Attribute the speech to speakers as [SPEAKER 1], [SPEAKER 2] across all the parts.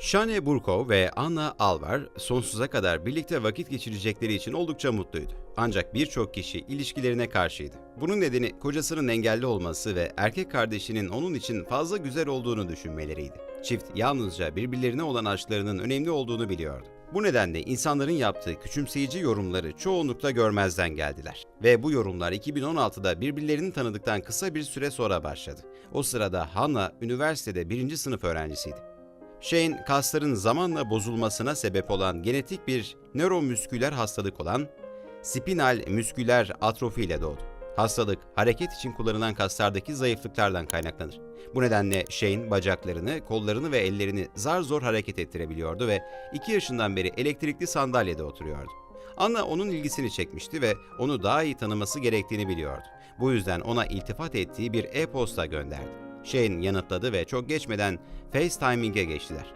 [SPEAKER 1] Shane Burkov ve Anna Alvar sonsuza kadar birlikte vakit geçirecekleri için oldukça mutluydu. Ancak birçok kişi ilişkilerine karşıydı. Bunun nedeni kocasının engelli olması ve erkek kardeşinin onun için fazla güzel olduğunu düşünmeleriydi. Çift yalnızca birbirlerine olan aşklarının önemli olduğunu biliyordu. Bu nedenle insanların yaptığı küçümseyici yorumları çoğunlukla görmezden geldiler. Ve bu yorumlar 2016'da birbirlerini tanıdıktan kısa bir süre sonra başladı. O sırada Hannah üniversitede birinci sınıf öğrencisiydi. Shane, kasların zamanla bozulmasına sebep olan genetik bir nöromüsküler hastalık olan spinal müsküler atrofi ile doğdu. Hastalık, hareket için kullanılan kaslardaki zayıflıklardan kaynaklanır. Bu nedenle Shane bacaklarını, kollarını ve ellerini zar zor hareket ettirebiliyordu ve 2 yaşından beri elektrikli sandalyede oturuyordu. Anna onun ilgisini çekmişti ve onu daha iyi tanıması gerektiğini biliyordu. Bu yüzden ona iltifat ettiği bir e-posta gönderdi. Shane yanıtladı ve çok geçmeden FaceTiming'e geçtiler.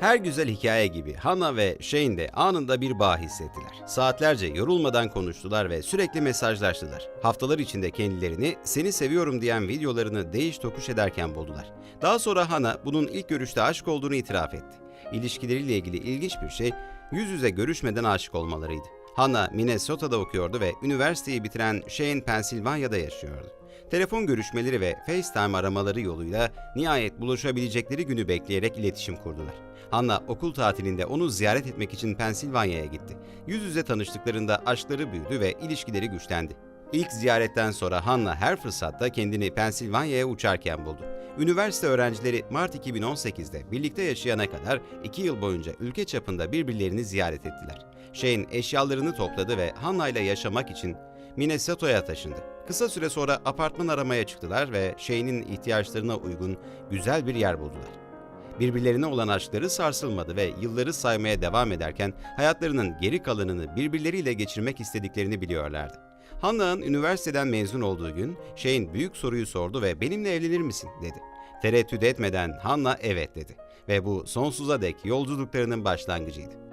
[SPEAKER 1] Her güzel hikaye gibi Hannah ve Shane de anında bir bağ hissettiler. Saatlerce yorulmadan konuştular ve sürekli mesajlaştılar. Haftalar içinde kendilerini seni seviyorum diyen videolarını değiş tokuş ederken buldular. Daha sonra Hannah bunun ilk görüşte aşk olduğunu itiraf etti. İlişkileriyle ilgili ilginç bir şey yüz yüze görüşmeden aşık olmalarıydı. Hannah Minnesota'da okuyordu ve üniversiteyi bitiren Shane Pensilvanya'da yaşıyordu. Telefon görüşmeleri ve FaceTime aramaları yoluyla nihayet buluşabilecekleri günü bekleyerek iletişim kurdular. Hannah okul tatilinde onu ziyaret etmek için Pensilvanya'ya gitti. Yüz yüze tanıştıklarında aşkları büyüdü ve ilişkileri güçlendi. İlk ziyaretten sonra Hannah her fırsatta kendini Pensilvanya'ya uçarken buldu. Üniversite öğrencileri Mart 2018'de birlikte yaşayana kadar iki yıl boyunca ülke çapında birbirlerini ziyaret ettiler. Shane eşyalarını topladı ve Hannah ile yaşamak için Minnesota'ya taşındı. Kısa süre sonra apartman aramaya çıktılar ve Shane'in ihtiyaçlarına uygun güzel bir yer buldular. Birbirlerine olan aşkları sarsılmadı ve yılları saymaya devam ederken hayatlarının geri kalanını birbirleriyle geçirmek istediklerini biliyorlardı. Hannah'ın üniversiteden mezun olduğu gün Shane büyük soruyu sordu ve benimle evlenir misin dedi. Tereddüt etmeden Hannah evet dedi ve bu sonsuza dek yolculuklarının başlangıcıydı.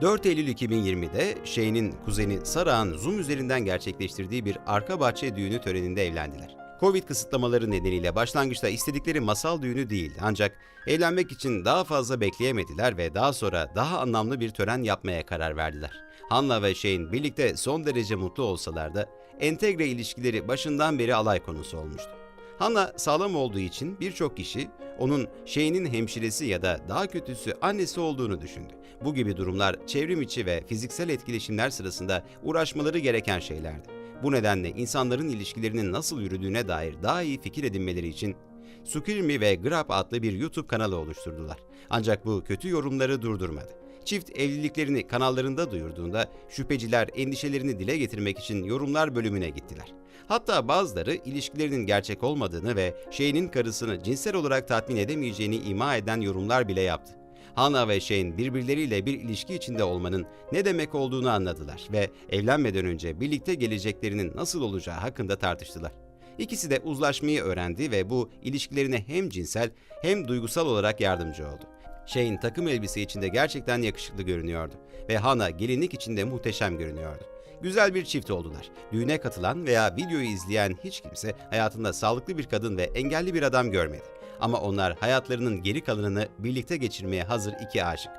[SPEAKER 1] 4 Eylül 2020'de Shane'in kuzeni Sarah'ın Zoom üzerinden gerçekleştirdiği bir arka bahçe düğünü töreninde evlendiler. Covid kısıtlamaları nedeniyle başlangıçta istedikleri masal düğünü değildi ancak evlenmek için daha fazla bekleyemediler ve daha sonra daha anlamlı bir tören yapmaya karar verdiler. Hannah ve Shane birlikte son derece mutlu olsalar da entegre ilişkileri başından beri alay konusu olmuştu. Hannah sağlam olduğu için birçok kişi onun Shane'in hemşiresi ya da daha kötüsü annesi olduğunu düşündü. Bu gibi durumlar çevrim içi ve fiziksel etkileşimler sırasında uğraşmaları gereken şeylerdi. Bu nedenle insanların ilişkilerinin nasıl yürüdüğüne dair daha iyi fikir edinmeleri için Sukirmi ve Grab adlı bir YouTube kanalı oluşturdular. Ancak bu kötü yorumları durdurmadı. Çift evliliklerini kanallarında duyurduğunda şüpheciler endişelerini dile getirmek için yorumlar bölümüne gittiler. Hatta bazıları ilişkilerinin gerçek olmadığını ve Shane'in karısını cinsel olarak tatmin edemeyeceğini ima eden yorumlar bile yaptı. Hannah ve Shane birbirleriyle bir ilişki içinde olmanın ne demek olduğunu anladılar ve evlenmeden önce birlikte geleceklerinin nasıl olacağı hakkında tartıştılar. İkisi de uzlaşmayı öğrendi ve bu ilişkilerine hem cinsel hem duygusal olarak yardımcı oldu. Shane takım elbise içinde gerçekten yakışıklı görünüyordu ve Hannah gelinlik içinde muhteşem görünüyordu. Güzel bir çift oldular. Düğüne katılan veya videoyu izleyen hiç kimse hayatında sağlıklı bir kadın ve engelli bir adam görmedi. Ama onlar hayatlarının geri kalanını birlikte geçirmeye hazır iki aşık.